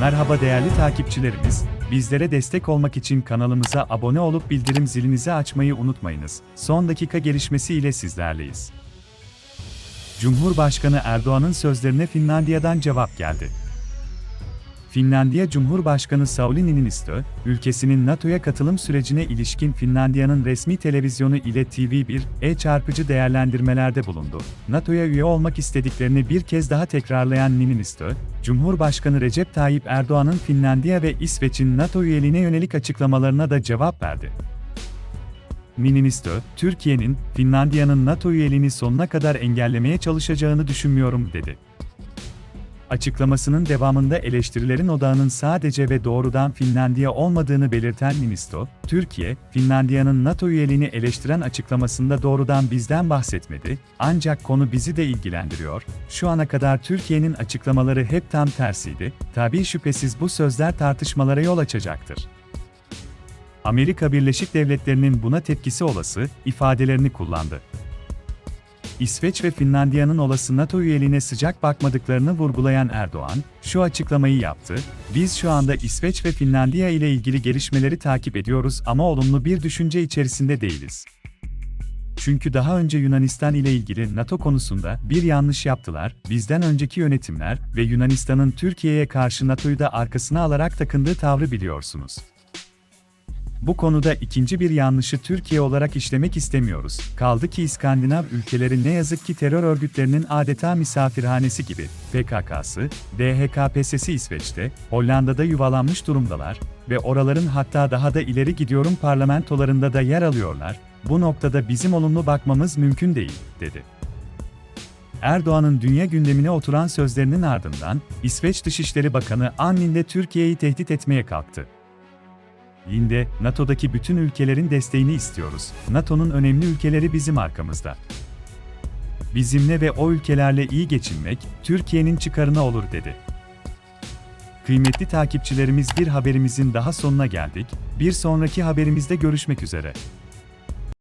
Merhaba değerli takipçilerimiz, bizlere destek olmak için kanalımıza abone olup bildirim zilinizi açmayı unutmayınız. Son dakika gelişmesi ile sizlerleyiz. Cumhurbaşkanı Erdoğan'ın sözlerine Finlandiya'dan cevap geldi. Finlandiya Cumhurbaşkanı Sauli Niinistö, ülkesinin NATO'ya katılım sürecine ilişkin Finlandiya'nın resmi televizyonu ile TV1'e çarpıcı değerlendirmelerde bulundu. NATO'ya üye olmak istediklerini bir kez daha tekrarlayan Niinistö, Cumhurbaşkanı Recep Tayyip Erdoğan'ın Finlandiya ve İsveç'in NATO üyeliğine yönelik açıklamalarına da cevap verdi. Niinistö, Türkiye'nin, Finlandiya'nın NATO üyeliğini sonuna kadar engellemeye çalışacağını düşünmüyorum, dedi. Açıklamasının devamında eleştirilerin odağının sadece ve doğrudan Finlandiya olmadığını belirten Niinisto, Türkiye, Finlandiya'nın NATO üyeliğini eleştiren açıklamasında doğrudan bizden bahsetmedi, ancak konu bizi de ilgilendiriyor. Şu ana kadar Türkiye'nin açıklamaları hep tam tersiydi, tabii şüphesiz bu sözler tartışmalara yol açacaktır. Amerika Birleşik Devletleri'nin buna tepkisi olası ifadelerini kullandı. İsveç ve Finlandiya'nın olası NATO üyeliğine sıcak bakmadıklarını vurgulayan Erdoğan, şu açıklamayı yaptı, biz şu anda İsveç ve Finlandiya ile ilgili gelişmeleri takip ediyoruz ama olumlu bir düşünce içerisinde değiliz. Çünkü daha önce Yunanistan ile ilgili NATO konusunda bir yanlış yaptılar, bizden önceki yönetimler ve Yunanistan'ın Türkiye'ye karşı NATO'yu da arkasına alarak takındığı tavrı biliyorsunuz. Bu konuda ikinci bir yanlışı Türkiye olarak işlemek istemiyoruz. Kaldı ki İskandinav ülkeleri ne yazık ki terör örgütlerinin adeta misafirhanesi gibi. PKK'sı, DHKPS'si İsveç'te, Hollanda'da yuvalanmış durumdalar ve oraların hatta daha da ileri gidiyorum parlamentolarında da yer alıyorlar. Bu noktada bizim olumlu bakmamız mümkün değil, dedi. Erdoğan'ın dünya gündemine oturan sözlerinin ardından, İsveç Dışişleri Bakanı Annin de Türkiye'yi tehdit etmeye kalktı. Linde, NATO'daki bütün ülkelerin desteğini istiyoruz. NATO'nun önemli ülkeleri bizim arkamızda. Bizimle ve o ülkelerle iyi geçinmek, Türkiye'nin çıkarına olur dedi. Kıymetli takipçilerimiz bir haberimizin daha sonuna geldik. Bir sonraki haberimizde görüşmek üzere.